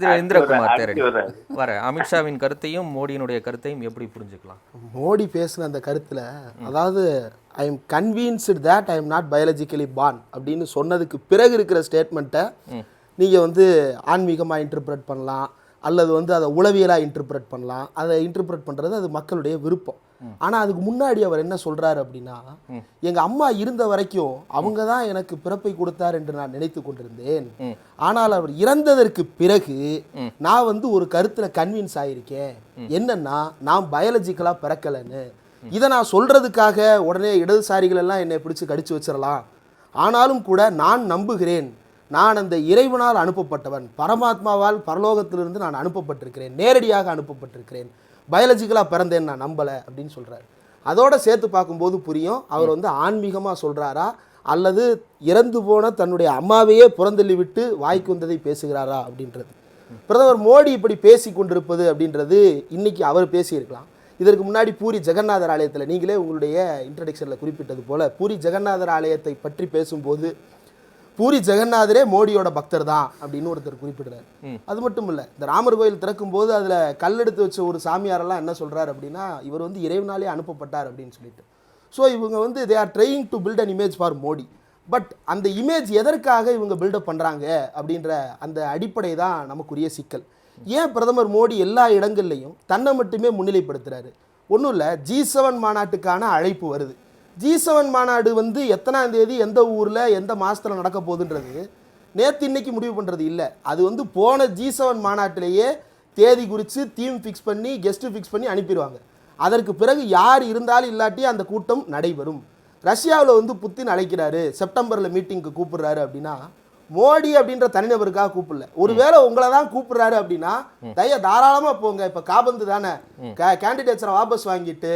திரு இந்திரகுமார் தேரடி. வரேன். வர அமித்ஷாவின் கருத்தையும் மோடியினுடைய கருத்தையும் எப்படி புரிஞ்சுக்கலாம்? மோடி பேசின அந்த கருத்தில் அதாவது I am convinced that I am not biologically born அப்படின்னு சொன்னதுக்கு பிறகு இருக்கிற ஸ்டேட்மெண்ட்டை நீங்கள் வந்து ஆன்மீகமாக இன்டர்பிரட் பண்ணலாம் அல்லது வந்து அதை உளவியலாக இன்டர்பிரட் பண்ணலாம். அதை இன்டர்பிரட் பண்ணுறது அது மக்களுடைய விருப்பம். ஆனால் அதுக்கு முன்னாடி அவர் என்ன சொல்கிறாரு அப்படின்னா எங்கள் அம்மா இருந்த வரைக்கும் அவங்க தான் எனக்கு பிறப்பை கொடுத்தார் என்று நான் நினைத்து கொண்டிருந்தேன். ஆனால் அவர் இறந்ததற்கு பிறகு நான் வந்து ஒரு கருத்தில் கன்வின்ஸ் ஆயிருக்கேன். என்னன்னா நான் பயாலஜிக்கலாக பிறக்கலைன்னு. இதை நான் சொல்றதுக்காக உடனே இடதுசாரிகள் எல்லாம் என்னை பிடிச்சு கடிச்சு வச்சிடலாம். ஆனாலும் கூட நான் நம்புகிறேன். நான் அந்த இறைவனால் அனுப்பப்பட்டவன். பரமாத்மாவால் பரலோகத்திலிருந்து நான் அனுப்பப்பட்டிருக்கிறேன். நேரடியாக அனுப்பப்பட்டிருக்கிறேன். பயாலஜிக்கலாக பிறந்தேன் நான் நம்பலை அப்படின்னு சொல்றாரு. அதோட சேர்த்து பார்க்கும்போது புரியும். அவர் வந்து ஆன்மீகமாக சொல்றாரா? அல்லது இறந்து போன தன்னுடைய அம்மாவையே புறந்தள்ளி விட்டு வாய்க்கு வந்ததை பேசுகிறாரா அப்படின்றது. பிரதமர் மோடி இப்படி பேசி கொண்டிருப்பது அப்படின்றது இன்னைக்கு அவர் பேசியிருக்கலாம். இதற்கு முன்னாடி பூரி ஜெகநாதர் ஆலயத்தில் நீங்களே உங்களுடைய இன்ட்ரடக்ஷனில் குறிப்பிட்டது போல பூரி ஜெகநாதர் ஆலயத்தை பற்றி பேசும்போது பூரி ஜெகநாதரே மோடியோட பக்தர் தான் அப்படின்னு ஒருத்தர் குறிப்பிடுறாரு. அது மட்டும் இல்லை இந்த ராமர் கோயில் திறக்கும் போது அதில் கல்லெடுத்து வச்ச ஒரு சாமியாரெல்லாம் என்ன சொல்றாரு அப்படின்னா இவர் வந்து இறைவனாலே அனுப்பப்பட்டார் அப்படின்னு சொல்லிட்டு. ஸோ இவங்க வந்து they are trying to build an image for Modi. But அந்த இமேஜ் எதற்காக இவங்க பில்டப் பண்ணுறாங்க அப்படின்ற அந்த அடிப்படை தான் நமக்குரிய சிக்கல். ஏன் பிரதமர் மோடி எல்லா இடங்கள்லையும் தன்னை மட்டுமே முன்னிலைப்படுத்துறாரு? ஒன்றும் இல்லை ஜி செவன் மாநாட்டுக்கான அழைப்பு வருது. ஜி செவன் மாநாடு வந்து எத்தனாம் தேதி எந்த ஊரில் எந்த மாதத்தில் நடக்க போகுதுன்றது நேற்று இன்னைக்கு முடிவு பண்ணுறது இல்லை. அது வந்து போன ஜி செவன் மாநாட்டிலேயே தேதி குறித்து தீம் ஃபிக்ஸ் பண்ணி கெஸ்ட்டு ஃபிக்ஸ் பண்ணி அனுப்பிடுவாங்க. அதற்கு பிறகு யார் இருந்தாலும் இல்லாட்டி அந்த கூட்டம் நடைபெறும். ரஷ்யாவில் வந்து புத்தின் அழைக்கிறாரு செப்டம்பரில் மீட்டிங்க்கு கூப்பிடுறாரு அப்படின்னா மோடி அப்படின்ற தனிநபருக்காக கூப்பிடல. ஒருவேளை உங்களை தான் கூப்பிடுறாரு அப்படின்னா தய தாராளமாக போங்க இப்போ காபந்து தானே. கேண்டிடேட்ஸை வாபஸ் வாங்கிட்டு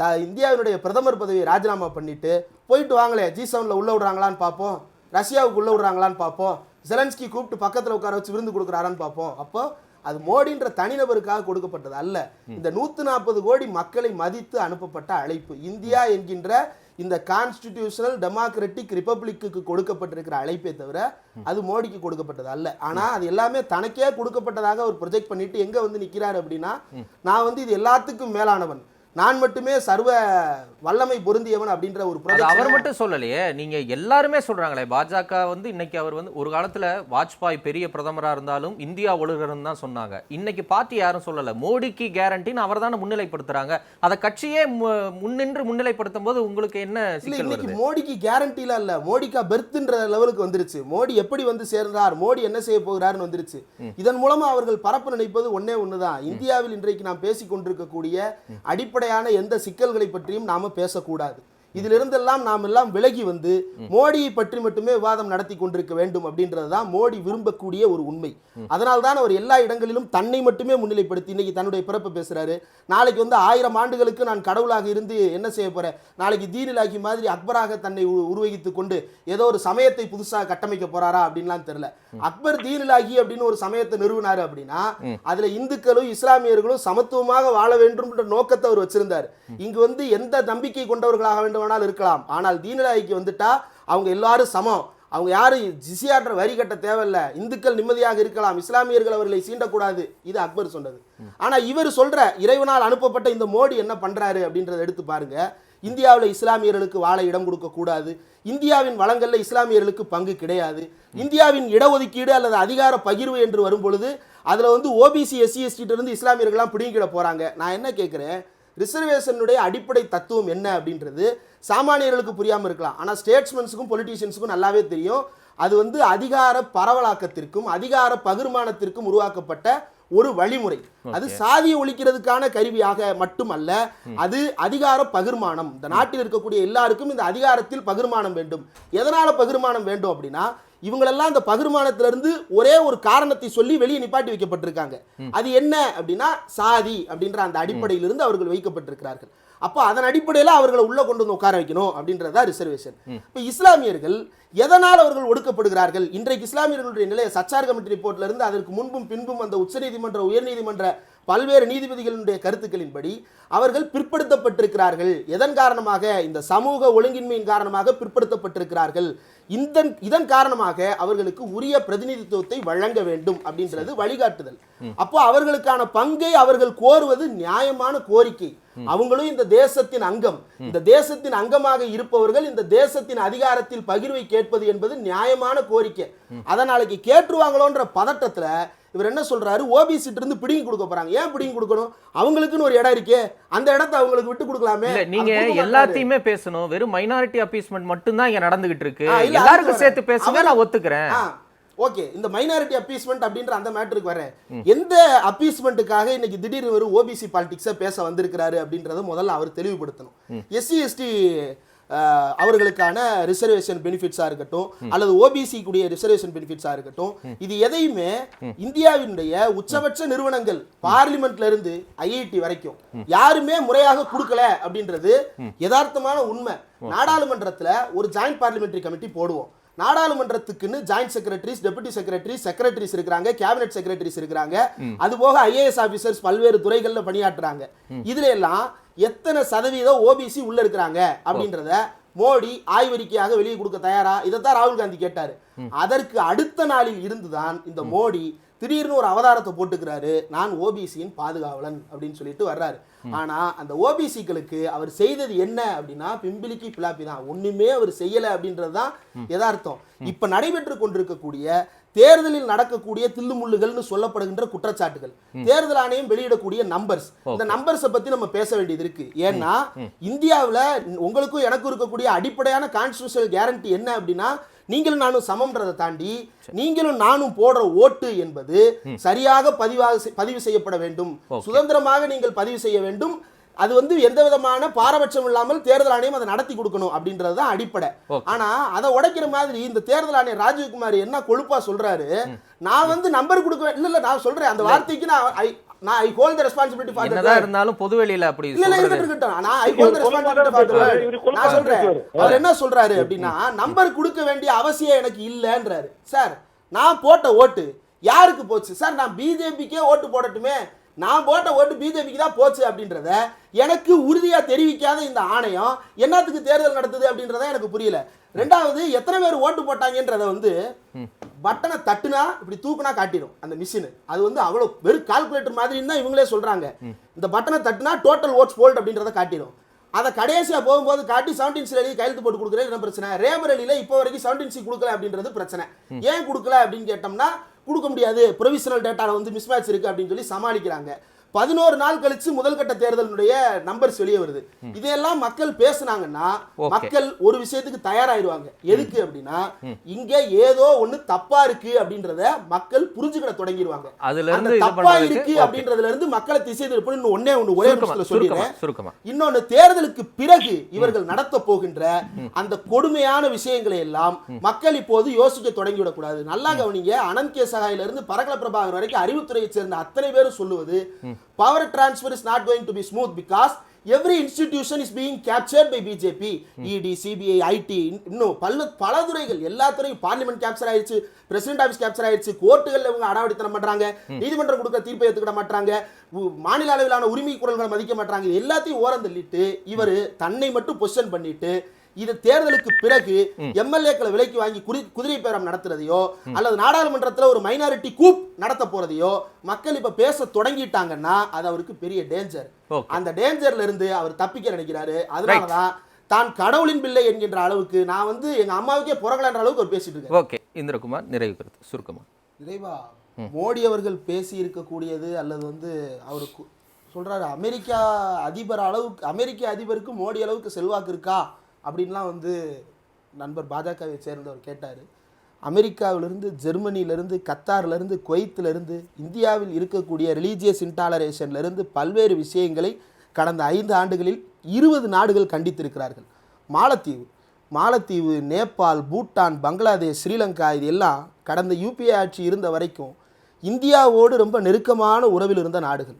த இந்தியாவினுடைய பிரதமர் பதவியை ராஜினாமா பண்ணிட்டு போயிட்டு வாங்களே ஜி செவனில் உள்ள விடுறாங்களான்னு பார்ப்போம். ரஷ்யாவுக்கு உள்ள விடுறாங்களான்னு பார்ப்போம். ஜெலன்ஸ்கி கூப்பிட்டு பக்கத்தில் உட்கார வச்சு விருந்து கொடுக்குறாரான்னு பார்ப்போம். அப்போ அது மோடின்ற தனிநபருக்காக கொடுக்கப்பட்டது அல்ல. இந்த நூற்று நாற்பது கோடி மக்களை மதித்து அனுப்பப்பட்ட அழைப்பு. இந்தியா என்கின்ற இந்த கான்ஸ்டிடியூஷனல் டெமோக்ராட்டிக் ரிப்பப்ளிக்கு கொடுக்கப்பட்டிருக்கிற அழைப்பே தவிர அது மோடிக்கு கொடுக்கப்பட்டது அல்ல. ஆனா அது எல்லாமே தனக்கே கொடுக்கப்பட்டதாக அவர் ப்ரொஜெக்ட் பண்ணிட்டு எங்க வந்து நிக்கிறாரு அப்படின்னா நான் வந்து இது எல்லாத்துக்கும் மேலானவன். நான் மட்டுமே சர்வ வல்லமை பொருந்தியவன் அப்படின்ற ஒரு அவர் மட்டும் சொல்லலையே. நீங்க எல்லாருமே சொல்றாங்களே பாஜக வந்து இன்னைக்கு அவர் வந்து ஒரு காலத்துல வாஜ்பாய் பெரிய பிரதமரா இருந்தாலும் இந்தியா ஒழுகர்னு தான் சொன்னாங்க. இன்னைக்கு பார்ட்டி யாரும் சொல்லல. மோடிக்கு கேரண்டின்னு அவர் தானே முன்னிலைப்படுத்துறாங்க. அதை கட்சியே முன்னின்று முன்னிலைப்படுத்தும் போது உங்களுக்கு என்ன இன்னைக்கு மோடிக்கு கேரண்டில இல்ல. மோடிக்கா பெர்த்ன்ற லெவலுக்கு வந்துருச்சு. மோடி எப்படி வந்து சேர்ந்தார் மோடி என்ன செய்ய போகிறார்னு வந்துருச்சு. இதன் மூலமா அவர்கள் பரப்பு நினைப்பது ஒண்ணே ஒண்ணுதான். இந்தியாவில் இன்றைக்கு நாம் பேசிக் கொண்டிருக்கக்கூடிய அடிப்படையான எந்த சிக்கல்களை பற்றியும் நாம பேசக்கூடாது. இதிலிருந்தெல்லாம் நாம் எல்லாம் விலகி வந்து மோடியை பற்றி மட்டுமே விவாதம் நடத்தி கொண்டிருக்க வேண்டும் அப்படின்றது தான் மோடி விரும்பக்கூடிய ஒரு உண்மை. அதனால் தான் அவர் எல்லா இடங்களிலும் தன்னை மட்டுமே முன்னிலைப்படுத்தி இன்னைக்கு தன்னுடைய பிறப்பு பேசுறாரு. நாளைக்கு வந்து ஆயிரம் ஆண்டுகளுக்கு நான் கடவுளாக இருந்து என்ன செய்ய போறேன்? நாளைக்கு தீனிலாகி மாதிரி அக்பராக தன்னை உருவகித்து உருவகித்துக் கொண்டு ஏதோ ஒரு சமயத்தை புதுசாக கட்டமைக்க போறாரா அப்படின்லாம் தெரியல. அக்பர் தீனிலாகி அப்படின்னு ஒரு சமயத்தை நிறுவினாரு அப்படின்னா அதுல இந்துக்களும் இஸ்லாமியர்களும் சமத்துவமாக வாழ வேண்டும்ன்ற நோக்கத்தை அவர் வச்சிருந்தார். இங்கு வந்து எந்த நம்பிக்கை கொண்டவர்களாக வேண்டும்? வேணாலும் இருக்கலாம். ஆனால் தீனிலாகிக்கு வந்துட்டா அவங்க எல்லாரும் சமம். அவங்க யாரும் ஜிசியாற்ற வரி கட்ட தேவையில்ல. இந்துக்கள் நிம்மதியாக இருக்கலாம். இஸ்லாமியர்கள் அவர்களை சீண்டக்கூடாது. இது அக்பர் சொன்னது. ஆனால் இவர் சொல்ற இறைவனால் அனுப்பப்பட்ட இந்த மோடி என்ன பண்றாரு அப்படின்றத எடுத்து பாருங்க. இந்தியாவில் இஸ்லாமியர்களுக்கு வாழ இடம் கொடுக்க கூடாது. இந்தியாவின் வளங்கள்ல இஸ்லாமியர்களுக்கு பங்கு கிடையாது. இந்தியாவின் இடஒதுக்கீடு அல்லது அதிகார பகிர்வு என்று வரும் பொழுது அதுல வந்து ஓபிசி எஸ்சி எஸ்டிட்ட இருந்து இஸ்லாமியர்கள்லாம் பிடிங்கிட போறாங்க. நான் என்ன கேட்குறேன் ரிசர்வேஷனுடைய அடிப்படை தத்துவம் என்ன அப்படின்றது சாமானியர்களுக்கு புரியாம இருக்கலாம். ஆனா ஸ்டேட்ஸ்மென்ஸுக்கும் பொலிட்டீஷியன்ஸுக்கும் நல்லாவே தெரியும். அது வந்து அதிகார பரவலாக்கத்திற்கும் அதிகார பகிர்மானத்திற்கும் உருவாக்கப்பட்ட ஒரு வழிமுறை. அது சாதியை ஒழிக்கிறதுக்கான கருவியாக மட்டுமல்ல அது அதிகார பகிர்மானம். இந்த நாட்டில் இருக்கக்கூடிய எல்லாருக்கும் இந்த அதிகாரத்தில் பகிர்மானம் வேண்டும். எதனால பகிர்மானம் வேண்டும் அப்படின்னா இவங்களெல்லாம் இந்த பகிர்மானத்திலிருந்து ஒரே ஒரு காரணத்தை சொல்லி வெளியே நிப்பாட்டி வைக்கப்பட்டிருக்காங்க. அது என்ன அப்படின்னா சாதி அப்படின்ற அந்த அடிப்படையிலிருந்து அவர்கள் வைக்கப்பட்டிருக்கிறார்கள். அப்போ அதன் அடிப்படையில் அவர்களை உள்ள கொண்டு வந்து உட்கார வைக்கணும் அப்படின்றதா ரிசர்வேஷன் இப்போ இஸ்லாமியர்கள் எதனால் அவர்கள் ஒடுக்கப்படுகிறார்கள்? இன்றைக்கு இஸ்லாமியர்களுடைய நிலையை சச்சார் கமிட்டி ரிப்போர்ட்ல இருந்து அதற்கு முன்பும் பின்பும் அந்த உச்சநீதிமன்ற உயர்நீதிமன்ற பல்வேறு நீதிபதிகளுடைய கருத்துக்களின்படி அவர்கள் பிற்படுத்தப்பட்டிருக்கிறார்கள். எதன் காரணமாக? இந்த சமூக ஒழுங்கின்மையின் காரணமாக பிற்படுத்தப்பட்டிருக்கிறார்கள். இந்த இதன் காரணமாக அவர்களுக்கு உரிய பிரதிநிதித்துவத்தை வழங்க வேண்டும் அப்படின்றது வழிகாட்டுதல். அப்போ அவர்களுக்கான பங்கை அவர்கள் கோருவது நியாயமான கோரிக்கை. அவங்களும் இந்த தேசத்தின் அங்கம். இந்த தேசத்தின் அங்கமாக இருப்பவர்கள் இந்த தேசத்தின் அதிகாரத்தில் பகிர்வை கேட்பது என்பது நியாயமான கோரிக்கை. அதை நாளைக்கு கேட்டுருவாங்களோன்ற பதட்டத்துல இவர் என்ன சொல்றாரு? ஓபிசிட்டு இருந்து பிடிங்கி கொடுக்க போறாங்க. ஏன் பிடிங்கி கொடுக்கணும்? அவங்களுக்குன்னு ஒரு இடம் இருக்கே. அந்த இடத்த அவங்களுக்கு விட்டு கொடுக்கலாமே? நீங்க. எல்லாத்தையுமே பேசணும். வெறும் மைனாரிட்டி அப்பீஸ்மெண்ட் மட்டும் தான் இங்க நடந்துகிட்டு இருக்கு. எல்லாருக்கும் சேர்த்து பேசுங்க நான் ஒத்துக்கிறேன். ஓகே. இந்த மைனாரிட்டி அப்பீஸ்மெண்ட் அப்படின்ற அந்த மேட்டருக்கு வரேன். எந்த அப்பீஸ்மெண்ட்டுக்காக இன்னைக்கு திடீர்னு ஒரு ஓபிசி பாலிடிக்ஸை பேச வந்திருக்கிறாரு அப்படின்றத முதல்ல அவர் தெளிவுபடுத்தணும். எஸ்சி எஸ்டி அவர்களுக்கான ரிசர்வேஷன் பெனிஃபிட்ஸாக இருக்கட்டும் அல்லது ஓபிசி கூடிய ரிசர்வேஷன் பெனிஃபிட்ஸாக இருக்கட்டும் இது எதையுமே இந்தியாவினுடைய உச்சபட்ச நிறுவனங்கள் பார்லிமெண்ட்ல இருந்து ஐஐடி வரைக்கும் யாருமே முறையாக கொடுக்கல அப்படின்றது யதார்த்தமான உண்மை. நாடாளுமன்றத்துல ஒரு ஜாயிண்ட் பார்லிமெண்டரி கமிட்டி போடுவோம். நாடாளுமன்றத்துக்குன்னு joint secretaries deputy secretaries secretaries இருக்கிறாங்க கேபினெட் செக்ரட்டரிஸ் இருக்கிறாங்க. அது போக ஐஏஎஸ் ஆபீசர்ஸ் பல்வேறு துறைகள்ல பணியாற்றுறாங்க. இதுல எல்லாம் எத்தனை சதவீதம் ஓபிசி உள்ள இருக்கிறாங்க அப்படின்றத மோடி ஆய்வறிக்கையாக வெளியே கொடுக்க தயாரா? இதைத்தான் ராகுல் காந்தி கேட்டாரு. அதற்கு அடுத்த நாளில் இருந்துதான் இந்த மோடி திடீர்னு ஒரு அவதாரத்தை போட்டுக்கிறாரு. நான் ஓபிசியின் பாதுகாவலன் அப்படின்னு சொல்லிட்டு வர்றாரு. ஆனா அந்த ஓபிசிக்களுக்கு அவர் செய்தது என்ன அப்படின்னா பிம்பிலிக்கு பிளாப்பி தான். ஒண்ணுமே அவர் செய்யல அப்படின்றது தான் யதார்த்தம். இப்ப நடைபெற்று கொண்டிருக்கக்கூடிய தேர்தலில் நடக்கக்கூடிய தில்லுமுள்ளுகள்னு சொல்லப்படுகின்ற குற்றச்சாட்டுகள் தேர்தல் ஆணையம் வெளியிடக்கூடிய நம்பர்ஸ் இந்த நம்பர்ஸை பத்தி நம்ம பேச வேண்டியது இருக்கு ஏன்னா இந்தியாவுல உங்களுக்கும் எனக்கும் இருக்கக்கூடிய அடிப்படையான கான்ஸ்டியூஷனல் கேரண்டி என்ன அப்படின்னா நீங்களும் நானும் சமம்ன்றதை தாண்டி நீங்களும் நானும் போடுற ஓட்டு என்பது சரியாக பதிவாக பதிவு செய்யப்பட வேண்டும். சுதந்திரமாக நீங்கள் பதிவு செய்ய வேண்டும். அது வந்து எந்த விதமான பாரபட்சம் இல்லாமல் தேர்தல் ஆணையம் அதை நடத்தி கொடுக்கணும் அப்படின்றது தான் அடிப்படை. ஆனா அதை உடைக்கிற மாதிரி இந்த தேர்தல் ஆணையர் ராஜீவ்குமார் என்ன கொழுப்பா சொல்றாரு நான் வந்து நம்பர் கொடுக்க இல்ல இல்ல நான் சொல்றேன். அந்த வார்த்தைக்கு நான் நான் I hold the responsibility for என்னதான் இருந்தாலும் பொதுவெளியில அப்படி இல்ல இருக்கட்டும் இருக்கட்டும். நான் I hold the responsibility for நான் சொல்றேன். அவர் என்ன சொல்றாரு அப்படின்னா நம்பர் கொடுக்க வேண்டிய அவசியம் எனக்கு இல்லைன்றாரு. சார் நான் போட்ட ஓட்டு யாருக்கு போச்சு? சார் நான் பிஜேபிக்கே ஓட்டு போடட்டுமே. நான் போட்ட ஓட்டு பிஜேபிக்கு தான் போச்சு அப்படின்றத எனக்கு உறுதியா தெரிவிக்காத இந்த ஆணையம் என்னத்துக்கு தேர்தல் நடத்துது அப்படின்றத எனக்கு புரியல. ரெண்டாவது எத்தனை பேர் ஓட்டு போட்டாங்கன்றத வந்து பட்டனை தட்டுனா இப்படி தூக்குனா காட்டிடும் அந்த மிஷின் அது வந்து அவ்வளோ வெறும் கால்குலேட்டர் மாதிரி தான் இவங்களே சொல்றாங்க. இந்த பட்டனை தட்டுனா டோட்டல் ஓட்ஸ் போல்ட் அப்படின்றத காட்டிடும். அதை கடைசியா போகும்போது காட்டி செவன்டீன் சி எழுதி கையெழுத்து போட்டு கொடுக்குறது என்ன பிரச்சனை? ரேபர் அலியில இப்போ வரைக்கும் செவன்டீன் சி கொடுக்கல அப்படின்றது பிரச்சனை. ஏன் கொடுக்கல அப்படின்னு கேட்டோம்னா கொடுக்க முடியாது. ப்ரொவிஷனல் டேட்டாவில் வந்து மிஸ்மேட்ச் இருக்கு அப்படின்னு சொல்லி சமாளிக்கிறாங்க. பதினோரு நாள் கழிச்சு முதல் கட்ட தேர்தலினுடைய நம்பர்ஸ் வெளியே வருது. இதையெல்லாம் மக்கள் பேசுனாங்கன்னா. மக்கள் ஒரு விஷயத்துக்கு தயாராயிருவாங்க. எதுக்கு அப்படின்னா இங்க ஏதோ ஒண்ணு தப்பா இருக்கு அப்படின்றத மக்கள் புரிஞ்சுக்கிட தொடங்கிடுவாங்க அதுல இருந்து தப்பா இருக்கு. அப்படின்றதுல இருந்து மக்களை திசை திருப்பணும். இன்னும் ஒண்ணே ஒரே நிமிஷத்துல சொல்லிடுறேன். இன்னொன்னு தேர்தலுக்கு பிறகு இவர்கள் நடத்த போகின்ற அந்த கொடுமையான விஷயங்களை எல்லாம் மக்கள் இப்போது யோசிக்க தொடங்கிவிடக் கூடாது. நல்லா கவனிங்க அனந்த் கே சகாயில இருந்து பரகல பிரபாகர் வரைக்கும் அறிவுத்துறையை சேர்ந்த அத்தனை பேரும் சொல்லுவது power transfer is not going to be smooth because every institution is being captured by BJP ED CBI IT இன்னும் பல பல துறைகள் எல்லா துறையும் பார்லிமெண்ட் கேப்சர் ஆயிடுச்சு பிரசிடென்ட் ஆஃபீஸ் கேப்சர் ஆயிடுச்சு கோர்ட்டுகள்ல இவங்க அடாவடித்தனம் பண்றாங்க நீதிமன்றம் கொடுக்க தீர்ப்பை ஏத்துக்கிட மாட்டாங்க மாநில அளவிலான உரிமை குரல்களை மதிக்க மாட்டாங்க எல்லாத்தையும் ஓரம் தள்ளிட்டு இவர் தன்னை மட்டும் பொசிஷன் பண்ணிட்டு இது தேர்தலுக்கு பிறகு எம்எல்ஏக்களை விலைக்கு வாங்கி குதிரை பேரம் நடத்துறதையோ அல்லது நாடாளுமன்றத்துல ஒரு மைனாரிட்டி கூப் நடத்த போறதையோ மக்கள் இப்ப பேச தொடங்கிட்டாங்கன்னா அது அவருக்கு பெரிய டேஞ்சர். அந்த டேஞ்சர்ல இருந்து அவர் தப்பிக்க நினைக்கிறாரு. அதனாலதான் தான் கடவுளின் பிள்ளை என்கின்ற அளவுக்கு நான் வந்து எங்க அம்மாவுக்கே புறக்கலன்ற அளவுக்கு அவர் பேசிட்டு இருக்காரு. ஓகே இந்திரகுமார் நிறைவு கருத்து. சுருக்கமா. இறைவா மோடி அவர்கள் பேசி இருக்கக்கூடியது அல்லது வந்து அவர் கு- சொல்றாரு அமெரிக்கா அதிபர் அளவுக்கு அமெரிக்க அதிபருக்கு மோடி அளவுக்கு செல்வாக்கு இருக்கா? அப்படின்லாம் வந்து நண்பர் பாஜகவை சேர்ந்தவர் கேட்டார். அமெரிக்காவிலிருந்து ஜெர்மனியிலிருந்து கத்தார்லேருந்து குவைத்திலிருந்து இந்தியாவில் இருக்கக்கூடிய ரிலீஜியஸ் இன்டாலரேஷன்லேருந்து பல்வேறு விஷயங்களை கடந்த ஐந்து ஆண்டுகளில் இருபது நாடுகள் கண்டித்திருக்கிறார்கள். மாலத்தீவு மாலத்தீவு நேபாள் பூட்டான் பங்களாதேஷ் ஸ்ரீலங்கா இது எல்லாம் கடந்த யூபிஏ ஆட்சி இருந்த வரைக்கும் இந்தியாவோடு ரொம்ப நெருக்கமான உறவில் இருந்த நாடுகள்.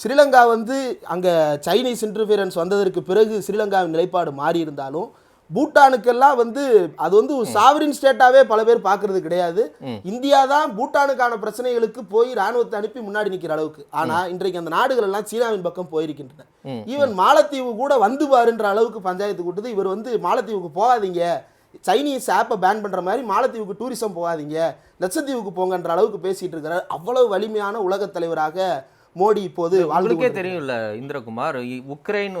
ஸ்ரீலங்கா வந்து அங்கே சைனீஸ் இன்டர்ஃபியரன்ஸ் வந்ததற்கு பிறகு ஸ்ரீலங்காவின் நிலைப்பாடு மாறி இருந்தாலும் பூட்டானுக்கெல்லாம் வந்து அது வந்து ஒரு சாவரின் ஸ்டேட்டாவே பல பேர் பார்க்கறது கிடையாது. இந்தியா தான் பூட்டானுக்கான பிரச்சனைகளுக்கு போய் ராணுவத்தை அனுப்பி முன்னாடி நிற்கிற அளவுக்கு. ஆனா இன்றைக்கு அந்த நாடுகள் எல்லாம் சீனாவின் பக்கம் போயிருக்கின்றன. ஈவன் மாலத்தீவு கூட வந்து பாருன்ற அளவுக்கு பஞ்சாயத்து கூட்டது. இவர் வந்து மாலத்தீவுக்கு போகாதீங்க. சைனீஸ் ஆப்பை பேன் பண்ற மாதிரி மாலத்தீவுக்கு டூரிசம் போகாதீங்க. லட்சத்தீவுக்கு போங்கன்ற அளவுக்கு பேசிகிட்டு இருக்கிறார் அவ்வளவு வலிமையான உலகத் தலைவராக மோடி இப்போது கொண்டிருக்கிறார். தெரியும்ல இந்திரகுமார் உக்ரைன்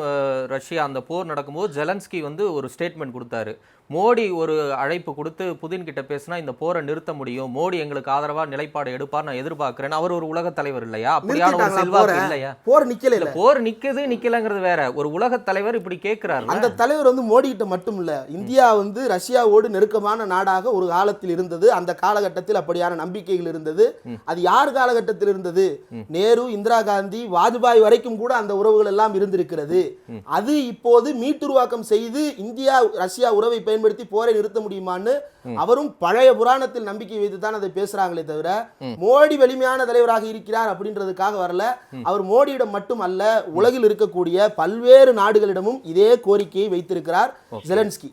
ரஷ்யா அந்த போர் நடக்கும்போது ஜெலன்ஸ்கி வந்து ஒரு ஸ்டேட்மெண்ட் கொடுத்தாரு மோடி ஒரு அழைப்பு கொடுத்து புதின் கிட்ட பேசினா இந்த போரை நிறுத்த முடியும். மோடி எங்களுக்கு ஆதரவா நிலைப்பாடு எடுப்பார் நான் எதிர்பார்க்கிறேன். அவர் ஒரு உலக தலைவர் இல்லையா? அப்படியான ஒரு செல்வாக்கு? இல்லையா? போர் நிக்கல இல்ல போர் நிக்குது நிக்கலங்கிறது வேற. ஒரு உலக தலைவர் இப்படி கேக்குறாரு அந்த தலைவர் வந்து மோடி கிட்ட மட்டும் இல்ல. இந்தியா வந்து ரஷ்யாவோடு நெருக்கமான நாடாக ஒரு காலத்தில் இருந்தது. அந்த காலகட்டத்தில் அப்படியான நம்பிக்கைகள் இருந்தது. அது யார் காலகட்டத்தில் இருந்தது? நேரு இந்திரா காந்தி வாஜ்பாய் வரைக்கும் கூட அந்த உறவுகள் எல்லாம் இருந்திருக்கிறது. அது இப்போது மீட்டுருவாக்கம் செய்து இந்தியா ரஷ்யா உறவை பயன்படுத்தி போரை நிறுத்த முடியுமான்னு அவரும் பழைய புராணத்தில் நம்பிக்கை வைத்து தான் அதை பேசுறாங்களே தவிர மோடி வலிமையான தலைவராக இருக்கிறார் அப்படின்றதுக்காக வரல. அவர் மோடியிடம் மட்டும் அல்ல உலகில் இருக்கக்கூடிய பல்வேறு நாடுகளிடமும் இதே கோரிக்கையை வைத்திருக்கிறார் ஜெலன்ஸ்கி.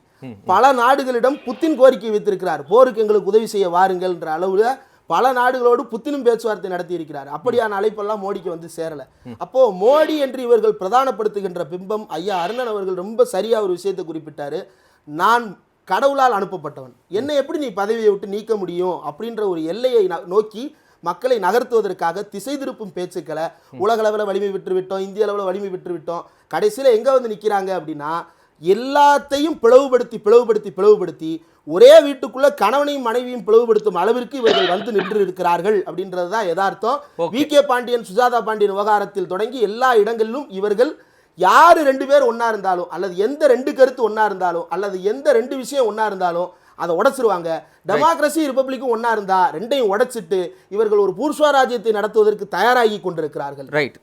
பல நாடுகளிடம் புத்தின் கோரிக்கை வைத்திருக்கிறார். போருக்கு எங்களுக்கு உதவி செய்ய வாருங்கள்ன்ற அளவுல பல நாடுகளோடு புத்தினும் பேச்சுவார்த்தை நடத்தி இருக்கிறார் அப்படியான அழைப்பெல்லாம் மோடிக்கு வந்து சேரல. அப்போ மோடி என்று இவர்கள் பிரதானப்படுத்துகின்ற பிம்பம் ஐயா அருணன் அவர்கள் ரொம்ப சரியா ஒரு விஷயத்தை குறிப்பிட்டாரு. நான் கடவுளால் அனுப்பப்பட்டவன். என்னை எப்படி நீ பதவியை விட்டு நீக்க முடியும் அப்படின்ற ஒரு எல்லையை நோக்கி மக்களை நகர்த்துவதற்காக திசை திருப்பும் பேச்சுக்களை உலக அளவில் வலிமை விட்டு விட்டோம் இந்திய அளவில் வலிமை விட்டு விட்டோம் கடைசியில் எங்கே வந்து நிற்கிறாங்க அப்படின்னா எல்லாத்தையும் பிளவுபடுத்தி பிளவுபடுத்தி பிளவுபடுத்தி ஒரே வீட்டுக்குள்ள கணவனையும் மனைவியும் பிளவுபடுத்தும் அளவிற்கு இவர்கள் வந்து நின்று இருக்கிறார்கள் அப்படின்றது தான் யதார்த்தம். வி கே பாண்டியன் சுஜாதா பாண்டியன் விவகாரத்தில் தொடங்கி எல்லா இடங்களிலும் இவர்கள் யாரு ரெண்டு பேர் ஒண்ணா இருந்தாலும் அல்லது எந்த ரெண்டு கருத்து ஒண்ணா இருந்தாலும் அல்லது எந்த ரெண்டு விஷயம் ஒண்ணா இருந்தாலும் அதை உடைச்சிருவாங்க. டெமோக்ரஸி ரிப்பப்ளிக்கும் ஒண்ணா இருந்தா ரெண்டையும் உடைச்சிட்டு இவர்கள் ஒரு பூர்ஸ்வராஜ்யத்தை நடத்துவதற்கு தயாராகி கொண்டிருக்கிறார்கள். ரைட்